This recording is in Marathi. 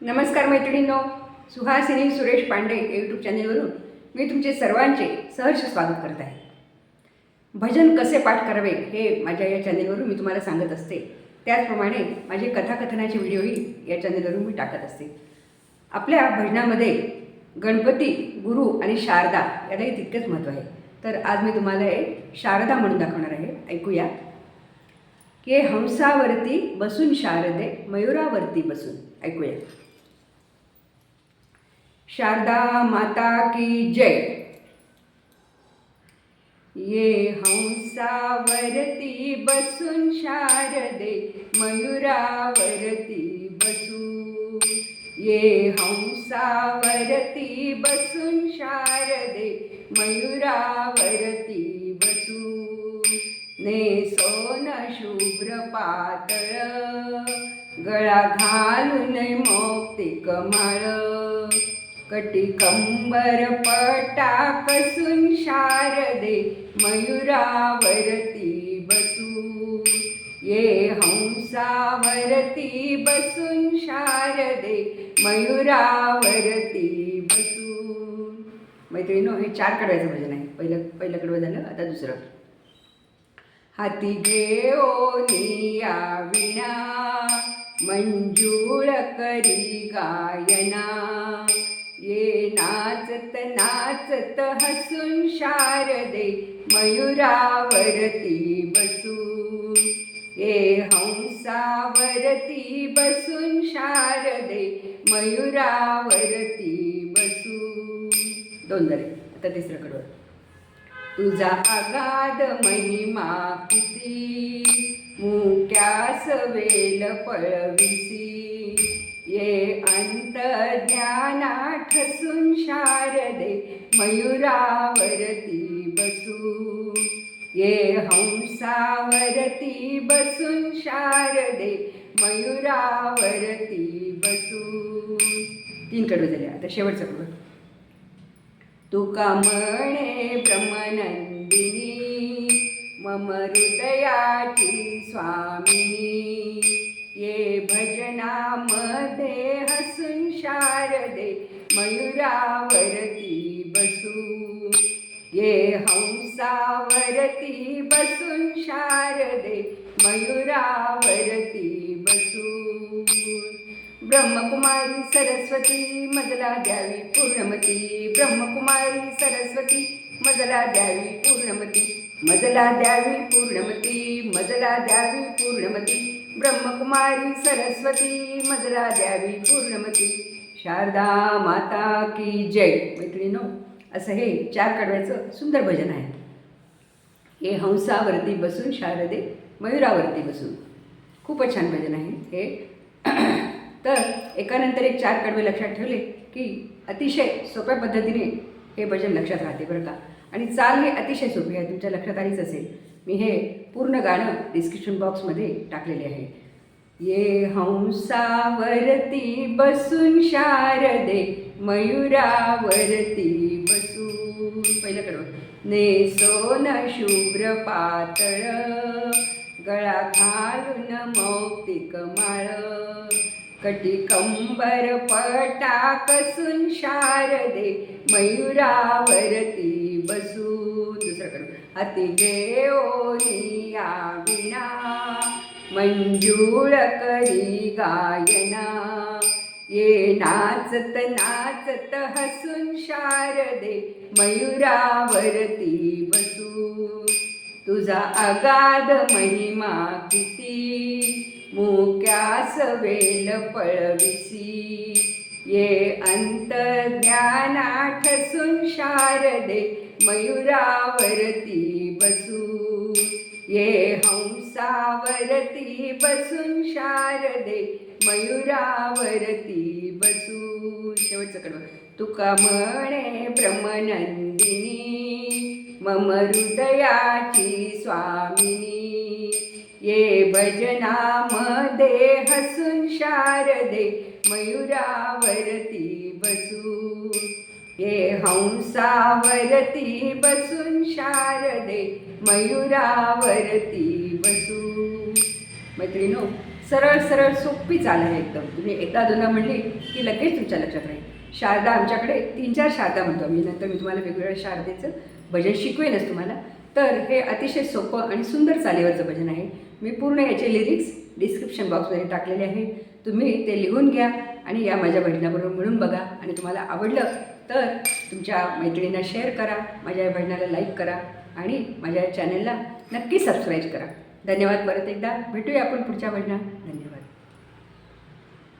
नमस्कार मैत्रिणींनो सुहासिनी सुरेश पांडे यूट्यूब चॅनेलवरून मी तुमचे सर्वांचे सहर्ष स्वागत करत आहे. भजन कसे पाठ करावे हे माझ्या या चॅनेलवरून मी तुम्हाला सांगत असते. त्याचप्रमाणे माझे कथाकथनाचे व्हिडिओही या चॅनेलवरून मी टाकत असते. आपल्या भजनामध्ये गणपती गुरु आणि शारदा यालाही तितकंच महत्त्व आहे. तर आज मी तुम्हाला हे शारदा म्हणून दाखवणार आहे. ऐकूया. की हंसावरती बसून शारदे मयुरावरती बसून. ऐकूया. शारदा माता की जय। ये हंसावरती बसून शारदे मयुरावरती बसू ये हंसावरती बसून शारदे मयुरावरती बसू ने सोन शुभ्र पातळ गळा घालून मोक्तिक माळ कटिकंबर कंबर शारदे मयुरावरती बसू. ये हंसावरती बसून शारदे मयुरावरती बसू. मैत्रिणी हे चार कडव्याचं भजन आहे पहिलं पहिलं कडवं झालं आता दुसरं. हाती घेओनिया विणा मंजूळ करी गायना. नाचत नाचत हसून शारदे मयुरावरती बसू. ये हंसावरती बसून शारदे मयुरावरती बसू. दोन झाले आता तिसरं कडवं. तुझा अगाध महिमा किती? मुक्यास वेल पळविसी. ये अंत ज्ञाना ठसून शारदे मयुरावरती बसू. ये हंसावरती बसून शारदे मयुरावरती बसू. तीन कडू झाले. आता शेवटचं कडवं. तुका म्हणे ब्रह्मनंदिनी? मम हृदयाची स्वामिनी. ये भजनामध्ये हसून शारदे मयुरावरती बसू. ये हंसावरती बसून शारदे मयुरावरती बसू. ब्रह्मकुमारी सरस्वती मजला द्यावी पूर्णमती. ब्रह्मकुमारी सरस्वती मजला द्यावी पूर्णमती. मजला द्यावी पूर्णमती मजला द्यावी पूर्णमती. ब्रह्मकुमारी सरस्वती मजरा द्यावी पूर्णमती. शारदा माता की जय. मैत्रिणीनो असं हे चार कडव्याचं सुंदर भजन आहे. हे हंसावरती बसून शारदे मयुरावरती बसून. खूपच छान भजन आहे हे. तर एकानंतर एक चार कडवे लक्षात ठेवले की अतिशय सोप्या पद्धतीने हे भजन लक्षात राहते बरं का. आणि चाल हे अतिशय सोपी आहे तुमच्या लक्षात आलीच असेल. मी हे पूर्ण गाणं डिस्क्रिप्शन बॉक्समध्ये टाकलेले आहे. ये हंसावरती बसून शारदे मयुरावरती बसून. पहिलं कडवं ने सोन शुभ्र पातळ गळा घालून मौक्तिक माळ. कटी कंबर पटा कसून शारदे मयुरावरती बसून. दुसरं कडवं हाती घेओनिया विना मंजूळ करी गायना. ये नाचत नाचत हसून शारदे मयुरावरती बसू. तुझा अगाध महिमा किती मुक्यास वेल पळविसी. ये अंतज्ञाना ठसून शारदे मयुरावरती बसू. ये हंसावरती बसून शारदे मयुरावरती बसू. शेवटचं कडवं तुका म्हणे ब्रह्मनंदिनी मम हृदयाची स्वामिनी. ये भजनामध्ये हसून शारदे मयुरावरती बसू. हंसावरती बसून शारदे मयुरावरती बसू मैत्रिणो सरळ सरळ सोपी चाल आहे एकदम. तुम्ही एकदा दोनदा म्हणले की लगेच तुमच्या लक्षात राहील. शारदा आमच्याकडे तीन चार शारदा म्हणतो आम्ही. नंतर मी तुम्हाला वेगवेगळ्या शारदेचं भजन शिकवेनच तुम्हाला. तर हे अतिशय सोपं आणि सुंदर चालीवरचं भजन आहे. मी पूर्ण याचे लिरिक्स डिस्क्रिप्शन बॉक्समध्ये टाकलेले आहे. तुम्ही ते लिहून घ्या आणि या माझ्या भजनाबरोबर म्हणून बघा आणि तुम्हाला आवडलं तर तुमच्या मैत्रिणींना शेअर करा माझ्या या भजनाला लाईक करा आणि माझ्या चॅनलला नक्की सबस्क्राईब करा. धन्यवाद परत एकदा. भेटूया आपण पुढच्या भजनात धन्यवाद.